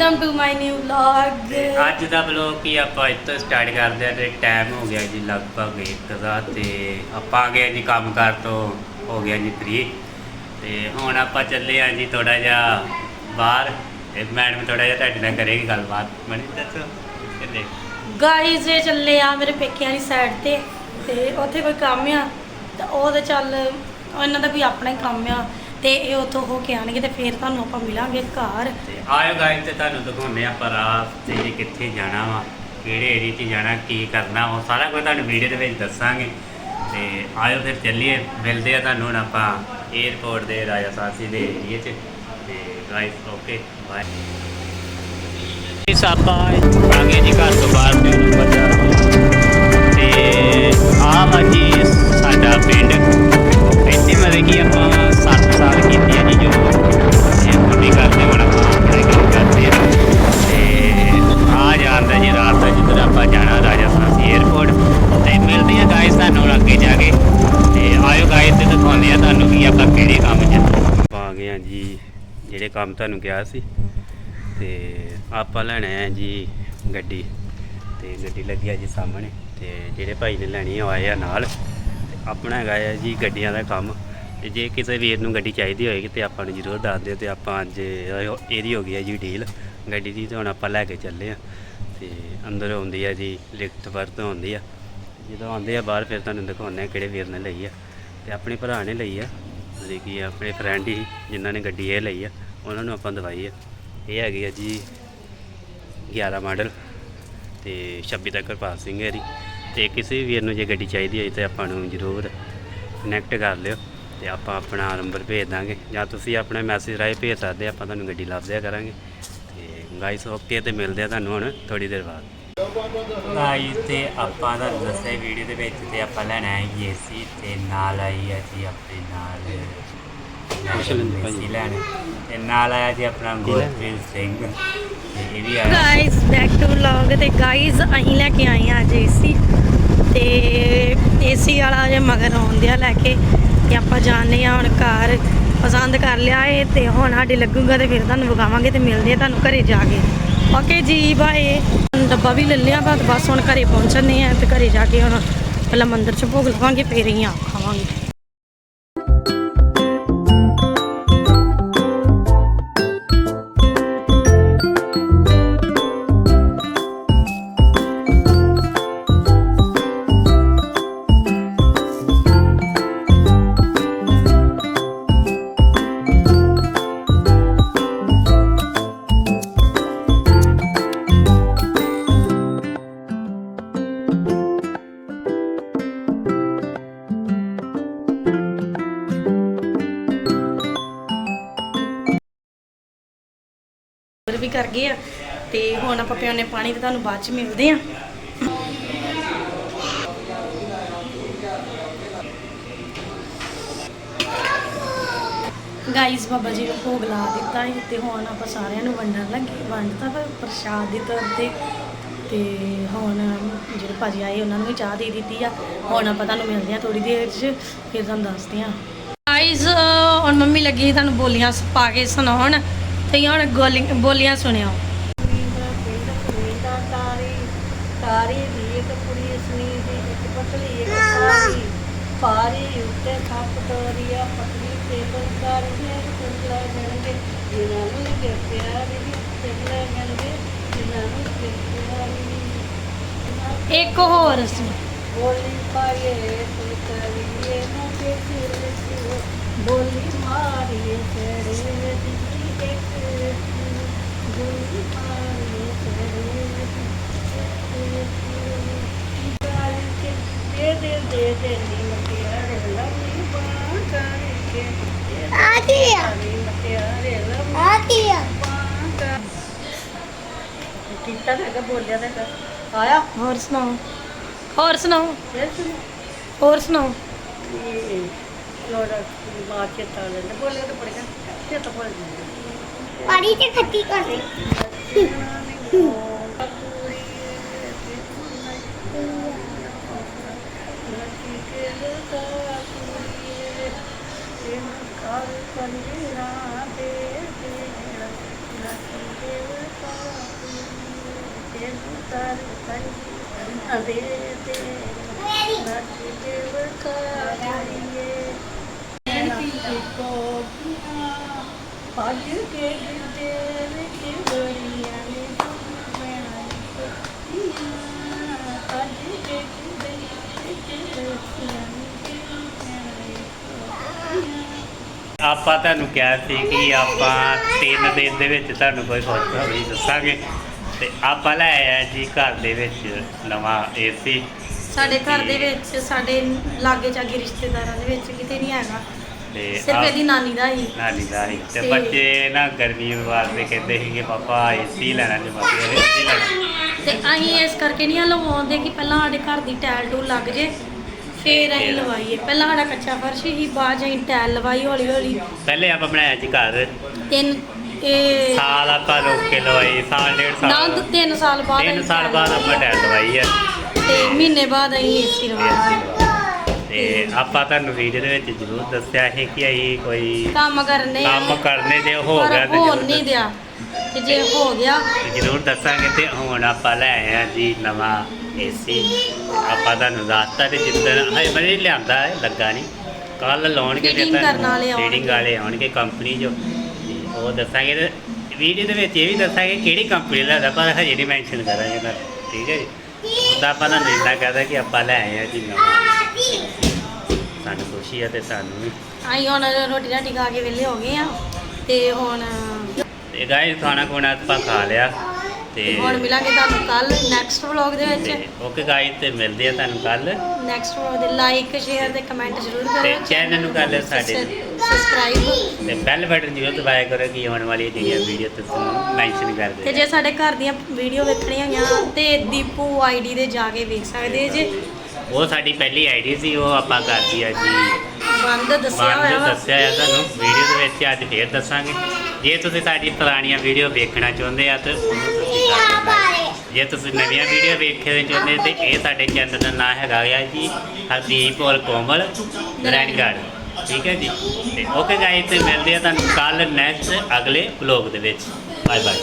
Welcome to my new vlog ਤੇ ਅੱਜ ਦਾ blog ਕੀ ਆਪਾਂ ਇੱਥੋਂ ਸਟਾਰਟ ਕਰਦੇ ਆ ਤੇ ਟਾਈਮ ਹੋ ਗਿਆ ਜੀ ਲਗਭਗ 1 ਦਾ ਤੇ ਆਪਾਂ ਆ ਗਏ ਜੀ ਕੰਮ ਕਰ ਤੋਂ ਹੋ ਗਿਆ ਜੀ ਫ੍ਰੀ ਤੇ ਹੁਣ ਆਪਾਂ ਚੱਲੇ ਆ ਜੀ ਥੋੜਾ ਜਿਹਾ ਬਾਹਰ। ਤੇ ਮੈਡਮ ਥੋੜਾ ਜਿਹਾ ਤੁਹਾਡੇ ਨਾਲ ਕਰੇਗੀ ਗੱਲਬਾਤ। ਮਨੀ ਦੱਸੋ ਗਾਈਜ਼ ਇਹ ਚੱਲੇ ਆ ਮੇਰੇ ਪੇਕਿਆਂ ਦੀ ਸਾਈਡ ਤੇ। ਤੇ ਉੱਥੇ ਕੋਈ ਕੰਮ ਆ। ਤਾਂ ਉਹ ਤੇ ਚੱਲ ਉਹਨਾਂ ਦਾ ਕੋਈ ਆਪਣਾ ਹੀ ਕੰਮ ਆ। ਤੇ ਇਹ ਉੱਥੋਂ ਹੋ ਕੇ ਆਣਗੇ ਤੇ ਫਿਰ ਤੁਹਾਨੂੰ ਆਪਾਂ ਮਿਲਾਂਗੇ ਘਰ। ਤੇ ਆਇਓ ਗਾਇਸ ਤੇ ਤੁਹਾਨੂੰ ਦਿਖਾਉਂਦੇ ਆ ਪਰ ਰਾਤ ਤੇ ਕਿੱਥੇ ਜਾਣਾ ਵਾ ਕਿਹੜੇ ਏਰੀਆ 'ਚ ਜਾਣਾ ਕੀ ਕਰਨਾ ਉਹ ਸਾਰਾ ਕੁਝ ਤੁਹਾਨੂੰ ਵੀਡੀਓ ਦੇ ਵਿੱਚ ਦੱਸਾਂਗੇ। ਤੇ ਆਇਓ ਫਿਰ ਚੱਲੀਏ। ਮਿਲਦੇ ਆ ਤੁਹਾਨੂੰ ਹੁਣ ਆਪਾਂ 에어ਪੋਰਟ ਦੇ ਰਾਜਾ ਸਾਸੀ ਦੇ ਏਰੀਏ 'ਚ। ਤੇ ਗਾਇਸ ਓਕੇ ਬਾਏ ਇਸ ਆਪਾਂ ਆਗੇ ਜੀ। ਘਰ ਤੋਂ ਬਾਹਰ ਤੇ ਆਹ ਵਾ ਆਇਓ ਦਿਖਾਉਂਦੇ ਆ ਤੁਹਾਨੂੰ ਕਿ ਆਪਾਂ ਕਿਹੜੇ ਕੰਮ 'ਚ ਆਪਾਂ ਆ ਗਏ ਆ ਜੀ, ਜਿਹੜੇ ਕੰਮ ਤੁਹਾਨੂੰ ਕਿਹਾ ਸੀ। ਤੇ ਆਪਾਂ ਲੈਣਾ ਹੈ ਜੀ ਗੱਡੀ। ਤੇ ਗੱਡੀ ਲੱਗੀ ਆ ਜੀ ਸਾਹਮਣੇ। ਤੇ ਜਿਹੜੇ ਭਾਈ ਨੇ ਲੈਣੀ ਆ, ਉਹ ਆਏ ਆ ਨਾਲ। ਤੇ ਆਪਣਾ ਹੈਗਾ ਹੈ ਜੀ ਗੱਡੀਆਂ ਦਾ ਕੰਮ। ਤੇ ਜੇ ਕਿਸੇ ਵੀਰ ਨੂੰ ਗੱਡੀ ਚਾਹੀਦੀ ਹੋਏਗੀ ਤੇ ਆਪਾਂ ਨੂੰ ਜ਼ਰੂਰ ਦੱਸ ਦਿਓ ਤੇ ਆਪਾਂ ਅੱਜ ਇਹਦੀ ਹੋ ਗਈ ਹੈ ਜੀ ਡੀਲ ਗੱਡੀ ਦੀ ਤੇ ਹੁਣ ਆਪਾਂ ਲੈ ਕੇ ਚੱਲੇ ਆ। ਤੇ ਅੰਦਰ ਆਉਂਦੀ ਆ ਜੀ, ਲਿਖਤ ਵਰਤ ਆਉਂਦੀ ਆ। ਜਦੋਂ ਆਉਂਦੇ ਆ ਬਾਹਰ ਫਿਰ ਤੁਹਾਨੂੰ ਦਿਖਾਉਂਦੇ ਆ ਕਿਹੜੇ ਵੀਰ ਨੇ ਲਈ ਆ। ਤੇ ਆਪਣੇ ਭਰਾ ਨੇ ਲਈ ਆ ਜਿਹੜੀ ਕਿ ਆਪਣੇ ਫਰੈਂਡ ਹੀ ਜਿਨ੍ਹਾਂ ਨੇ ਗੱਡੀ ਇਹ ਲਈ ਆ, ਉਹਨਾਂ ਨੂੰ ਆਪਾਂ ਦਵਾਈ ਆ। ਇਹ ਹੈਗੀ ਆ ਜੀ 11 ਮਾਡਲ ਤੇ 26 ਤੱਕ ਪਾਸ ਸਿੰਘ ਹੈ ਜੀ ਤੇ ਕਿਸੇ ਵੀਰ ਨੂੰ ਜੇ ਗੱਡੀ ਚਾਹੀਦੀ ਹੋਈ ਤੇ ਆਪਾਂ ਨੂੰ ਜ਼ਰੂਰ ਕਨੈਕਟ ਕਰ ਲਿਓ ਤੇ ਆਪਾਂ ਆਪਣਾ ਨੰਬਰ ਭੇਜ ਦਾਂਗੇ ਜਾਂ ਤੁਸੀਂ ਆਪਣਾ ਮੈਸੇਜ ਰਾਹੀਂ ਭੇਜ ਸਕਦੇ ਆਪਾਂ ਤੁਹਾਨੂੰ ਗੱਡੀ ਲੱਭ ਦਿਆ ਕਰਾਂਗੇ। ਤੇ ਗਾਈਸ ਓਕੇ ਤੇ ਮਿਲਦੇ ਆ ਤੁਹਾਨੂੰ ਹੁਣ ਥੋੜੀ ਦੇਰ ਬਾਅਦ। ਗਾਈਸ ਤੇ ਆਪਾਂ ਦਾ ਦੱਸਿਆ ਵੀਡੀਓ ਦੇ ਵਿੱਚ ਤੇ ਆਪਾਂ ਲੈਣਾ ਹੈ ਏਸੀ ਤੇ ਨਾਲ ਆਈ ਹੈ ਜੀ ਆਪਣੇ ਨਾਲ। ਏਸੀ ਲੈਣ ਤੇ ਨਾਲ ਆਇਆ ਜੀ ਆਪਣਾ ਗੁਰਪ੍ਰੀਤ ਸਿੰਘ। ਤੇ ਇਹ ਵੀ ਆਇਆ। ਗਾਈਜ਼ ਬੈਕ ਟੂ ਵਲੌਗ ਤੇ ਗਾਈਜ਼ ਅਸੀਂ ਲੈ ਕੇ ਆਏ ਆ ਅੱਜ ਏਸੀ ਤੇ ਏਸੀ ਵਾਲਾ ਜੇ ਮਗਰ ਆਉਂਦਿਆ ਲੈ ਕੇ। ਤੇ ਆਪਾਂ ਜਾਣੇ ਆ ਹੁਣ ਘਰ। ਪਸੰਦ ਕਰ ਲਿਆ ਏ ਤੇ ਹੁਣ ਸਾਡੇ ਲੱਗੂਗਾ ਤੇ ਫਿਰ ਤੁਹਾਨੂੰ ਵਿਖਾਵਾਂਗੇ ਤੇ ਮਿਲਦੇ ਆ ਤੁਹਾਨੂੰ ਘਰੇ ਜਾ ਕੇ। ਓਕੇ ਜੀ ਬਾਏ ਹੁਣ ਡੱਬਾ ਵੀ ਲੈ ਲਿਆ ਬਾਅਦ ਬਸ ਹੁਣ ਘਰੇ ਪਹੁੰਚਣੇ ਆ ਤੇ ਘਰੇ ਜਾ ਕੇ ਹੁਣ ਪਹਿਲਾਂ ਮੰਦਿਰ ਚ ਭੋਗ ਲਵਾਂਗੇ, ਫਿਰ ਹੀ ਆ ਖਾਵਾਂਗੇ। ਵੀ ਕਰ ਗਏ ਆ। ਤੇ ਹੁਣ ਆਪਾਂ ਪਿਆਉਣੇ ਪਾਣੀ ਤੇ ਤੁਹਾਨੂੰ ਬਾਅਦ ਚ ਮਿਲਦੇ ਆ। ਗਾਈਸ ਬਾਬਾ ਜੀ ਨੂੰ ਭੋਗ ਲਾ ਦਿੱਤਾ ਹੈ ਤੇ ਹੁਣ ਆਪਾਂ ਸਾਰਿਆਂ ਨੂੰ ਵੰਡਣ ਲੱਗੇ। ਵੰਡਤਾ ਫਿਰ ਪ੍ਰਸ਼ਾਦ ਦੇ ਤੌਰ ਤੇ। ਤੇ ਹੁਣ ਜਿਹੜੇ ਭਾਜੀ ਆਏ, ਉਹਨਾਂ ਨੂੰ ਵੀ ਚਾਹ ਦੇ ਦਿੱਤੀ ਆ। ਹੁਣ ਆਪਾਂ ਤੁਹਾਨੂੰ ਮਿਲਦੇ ਆ ਥੋੜੀ ਦੇਰ 'ਚ, ਫਿਰ ਤੁਹਾਨੂੰ ਦੱਸਦੇ ਆ। ਗਾਈਸ ਹੁਣ ਮੰਮੀ ਲੱਗੀ ਤੁਹਾਨੂੰ ਬੋਲੀਆਂ ਪਾ ਕੇ ਸੁਣਾਉਣ। ਤੇ ਹੁਣ ਗੋਲੀ- ਬੋਲੀਆਂ ਸੁਣਿਓ। ਤਾਰੀ ਦੀ ਇੱਕ ਕੁੜੀ ਸੁਣੀ ਦੀ ਇੱਕ ਪਤਲੀ ਇੱਕ ਸਾਰੀ ਪਾਰੀ ਉੱਤੇ ਖੱਪ ਤੋਰੀਆ ਪਤਲੀ ਤੇ ਬੰਕਾਰ ਨੇ ਕੁੰਡਲਾ ਗਣਗੇ ਜਿਨ੍ਹਾਂ ਨੂੰ ਕਿ ਪਿਆਰੀ ਤੇ ਲੱਗਣਗੇ ਜਿਨ੍ਹਾਂ ਨੂੰ ਕਿ ਪਿਆਰੀ ਇੱਕ ਹੋਰ ਸੀ ਬੋਲੀ ਪਾਏ ਤੇ ਕਰੀਏ ਨਾ ਕਿ ਸਿਰ ਸਿਰ ਬੋਲੀ ਮਾਰੀਏ ਤੇਰੇ ਦੀ ਇੱਕ ਬੋਲੀ ਮਾਰੀਏ ਤੇਰੇ ਦੀ ਦੇ ਦੇ ਦੇ ਦੇ ਨੀ ਮਟਿਆਰੇ ਆ? ਗਿਆ ਮਟਿਆਰੇ ਲੰਮੀ ਆ ਗਿਆ ਕੀਤਾ ਨਾ ਬੋਲਿਆ ਨਾ ਆਇਆ ਹੋਰ ਸੁਣਾਓ। ਹੋਰ ਸੁਣਾਓ। ਫਿਰ ਸੁਣ ਹੋਰ ਸੁਣਾਓ। ਇਹ ਲੋੜਾ ਮਾਰ ਕੇ ਤਾਂ ਲੈ ਬੋਲੇ ਤਾਂ ਪੜੇਗਾ ਤੇ ਤਾਂ ਪੜ ਜਾਊਗਾ ਤੇ ਖੱਟੀ ਕਰ ਦੇ ਅੱਜ ਕੇ ਦਿਲ ਵਿੱਚ ਬੜੀਆਂ ਨੇ ਮੈਂ ਅੱਜ ਕੇ ਦਿਲ ਵਿੱਚ ਬੜੀਆਂ ਆਪਾਂ ਤੁਹਾਨੂੰ ਕਿਹਾ ਸੀ ਕਿ ਆਪਾਂ ਤਿੰਨ ਦਿਨ ਦੇ ਵਿੱਚ ਤੁਹਾਨੂੰ ਕੋਈ ਖੁਸ਼ਖਬਰੀ ਦੱਸਾਂਗੇ। ਤੇ ਆਪਾਂ ਲੈ ਆਏ ਆ ਜੀ ਘਰ ਦੇ ਵਿੱਚ ਨਵਾਂ ਏਸੀ ਸਾਡੇ ਘਰ ਦੇ ਵਿੱਚ ਸਾਡੇ ਲਾਗੇ ਚਾਗੇ ਰਿਸ਼ਤੇਦਾਰਾਂ ਦੇ ਵਿੱਚ ਕਿਤੇ ਨਹੀਂ ਹੈਗਾ। ਤੇ ਸਿਰਫ ਆਪ- ਇਹਦੀ ਨਾਨੀ ਦਾ ਹੀ। ਨਾਨੀ ਦਾ ਹੀ। ਤੇ ਤੇ- ਬੱਚੇ ਨਾ ਗਰਮੀ ਵਾਸਤੇ ਕਹਿੰਦੇ ਸੀ ਕਿ ਪਾਪਾ ਏਸੀ ਲੈਣਾ ਜੀ ਏਸੀ ਲੈਣਾ। ਤੇ ਅਸੀਂ ਇਸ ਕਰਕੇ ਨਹੀਂ ਲਵਾਉਂਦੇ ਕਿ ਪਹਿਲਾਂ ਸਾਡੇ ਘਰ ਦੀ ਟੈਲ ਟੂਲ ਲੱਗ ਜੇ। ਫੇਰ ਅਸੀਂ ਫੇਰ। ਲਵਾਈਏ। ਪਹਿਲਾਂ ਸਾਡਾ ਕੱਚਾ ਫਰਸ਼ ਹੀ ਬਾਅਦ 'ਚ ਅਸੀਂ ਟੈਲ ਲਵਾਈ ਹੌਲੀ ਹੌਲੀ। ਪਹਿਲੇ ਆਪਾਂ ਬਣਾਇਆ ਜੀ ਘਰ। ਤਿੰਨ ਇਹ ਸਾਲ ਆਪਾਂ ਰੋਕ ਕੇ ਲਵਾਈ ਸਾਲ ਡੇਢ ਨਾ ਸਾਲ ਤਿੰਨ ਸਾਲ ਬਾਅਦ ਤਿੰਨ ਅਸੀਂ ਸਾਲ ਬਾਅਦ ਆਪਾਂ ਟੈਲ ਲਵਾਈ ਆ। ਤੇ ਮਹੀਨੇ ਬਾਅਦ ਅਸੀਂ ਏਸੀ ਲਵਾਇਆ। ਤੇ ਆਪਾਂ ਤੁਹਾਨੂੰ ਵੀਡੀਓ ਦੇ ਵਿੱਚ ਜ਼ਰੂਰ ਦੱਸਿਆ ਸੀ ਕਿ ਅਸੀਂ ਕੋਈ ਕੰਮ ਕਰਨੇ ਆ, ਕੰਮ ਕਰਨੇ ਤੇ ਹੋ ਪਰ ਗਿਆ ਤੇ ਹੋ ਜ਼ਰੂਰ ਨਹੀਂ ਦਿਆ। ਤੇ ਜੇ ਹੋ ਗਿਆ ਜ਼ਰੂਰ ਦੱਸਾਂਗੇ ਤੇ ਹੁਣ ਆਪਾਂ ਲੈ ਆਏ ਆ ਜੀ ਨਵਾਂ ਏਸੀ ਆਪਾਂ ਤੁਹਾਨੂੰ ਦੱਸਤਾ ਤੇ ਜਿੱਦਣ ਹਜੇ ਬੜੇ ਲਿਆਂਦਾ ਹੈ ਲੱਗਾ ਨਹੀਂ ਕੱਲ ਲਾਉਣਗੇ ਤੇ Fitting ਕਰਨ ਵਾਲੇ ਆਉਣਗੇ। ਫੀਡਿੰਗ ਵਾਲੇ ਆਉਣਗੇ ਕੰਪਨੀ ਜੋ ਤੇ ਉਹ ਦੱਸਾਂਗੇ ਤੇ ਵੀਡੀਓ ਦੇ ਵਿੱਚ ਇਹ ਵੀ ਦੱਸਾਂਗੇ ਕਿਹੜੀ ਕੰਪਨੀ ਦਾ ਹੈਗਾ, ਪਰ ਹਜੇ ਨਹੀਂ ਮੈਂਸ਼ਨ ਕਰਾਂਗੇ ਨਾ ਠੀਕ ਹੈ ਜੀ? ਉਹਦਾ ਆਪਾਂ ਤੁਹਾਨੂੰ ਇੰਨਾ ਕਹਦਾ ਕਿ ਆਪਾਂ ਲੈ ਆਏ ਆ ਜੀ ਨਵਾਂ। ਸਾਨੂੰ ਖੁਸ਼ੀ ਤੇ ਸਾਨੂੰ ਵੀ। ਅਸੀਂ ਹੁਣ ਰੋਟੀ ਰਾਟੀ ਖਾ ਕੇ ਵਿਹਲੇ ਹੋ ਗਏ ਆ ਤੇ ਹੁਣ ਤੇ ਗਾਇਸ ਖਾਣਾ ਖੁਣਾ ਆਪਾਂ ਖਾ ਲਿਆ। ਤੇ ਹੁਣ ਮਿਲਾਂਗੇ ਤੁਹਾਨੂੰ ਕੱਲ ਨੈਕਸਟ ਵਲੌਗ ਦੇ ਤੇ ਵਿੱਚ ਓਕੇ ਗਾਇਸ ਤੇ ਮਿਲਦੇ ਆ ਤੁਹਾਨੂੰ ਕੱਲ ਨੈਕਸਟ ਵਲੌਗ ਦੇ ਲਾਈਕ ਸ਼ੇਅਰ ਤੇ ਕਮੈਂਟ ਜ਼ਰੂਰ ਤੇ ਕਰੋ ਚੈਨਲ ਨੂੰ ਕਰ ਲਿਓ ਸਾਡੇ ਸਬਸਕ੍ਰਾਈਬ ਤੇ ਬੈਲ ਬਟਨ ਜ਼ਰੂਰ ਦਬਾਇਆ ਕਰੋ ਕਿ ਆਉਣ ਵਾਲੀ ਜਿਹੜੀਆਂ ਵੀਡੀਓ ਤੁਸੀਂ ਮੈਂਸ਼ਨ ਕਰ ਤੇ ਦਿਓ ਜੇ ਸਾਡੇ ਘਰ ਦੀਆਂ ਵੀਡੀਓ ਵੇਖਣੀਆਂ ਹੋਈਆਂ ਤੇ ਦੀਪੂ ਆਈਡੀ ਦੇ ਜਾ ਕੇ ਵੇਖ ਸਕਦੇ ਜੇ। ਉਹ ਸਾਡੀ ਪਹਿਲੀ ਆਈਡੀ ਸੀ ਉਹ ਆਪਾਂ ਕਰਦੀ ਆ ਜੀ। ਬੰਦ ਦੱਸਿਆ ਹੋਇਆ ਵਾ। ਦੱਸਿਆ ਆ ਤੁਹਾਨੂੰ। ਵੀਡੀਓ ਦੇ ਵਿੱਚ ਅੱਜ ਫੇਰ ਦੱਸਾਂਗੇ। ਜੇ ਤੁਸੀਂ ਸਾਡੀ ਪੁਰਾਣੀਆਂ ਵੀਡੀਓ ਵੇਖਣਾ ਚਾਹੁੰਦੇ ਆ ਤਾਂ ਉਹਨੂੰ ਤੁਸੀਂ ਕਰ ਦਿਓ ਜੇ ਤੁਸੀਂ ਨਵੀਆਂ ਵੀਡੀਓ ਵੇਖਣਾ ਚਾਹੁੰਦੇ ਤੇ ਇਹ ਸਾਡੇ ਚੈਨਲ ਦਾ ਨਾਮ ਹੈਗਾ ਆ ਜੀ ਹਰਦੀਪ ਔਰ ਕੋਮਲ ਨਰੈਣਗੜ੍ਹ ਠੀਕ ਹੈ ਜੀ? ਤੇ ਓਕੇ ਗਾਇਸ ਮਿਲਦੇ ਆ ਤੁਹਾਨੂੰ ਕੱਲ ਨੈਕਸਟ ਅਗਲੇ ਵਲੌਗ ਦੇ ਵਿੱਚ। Bye bye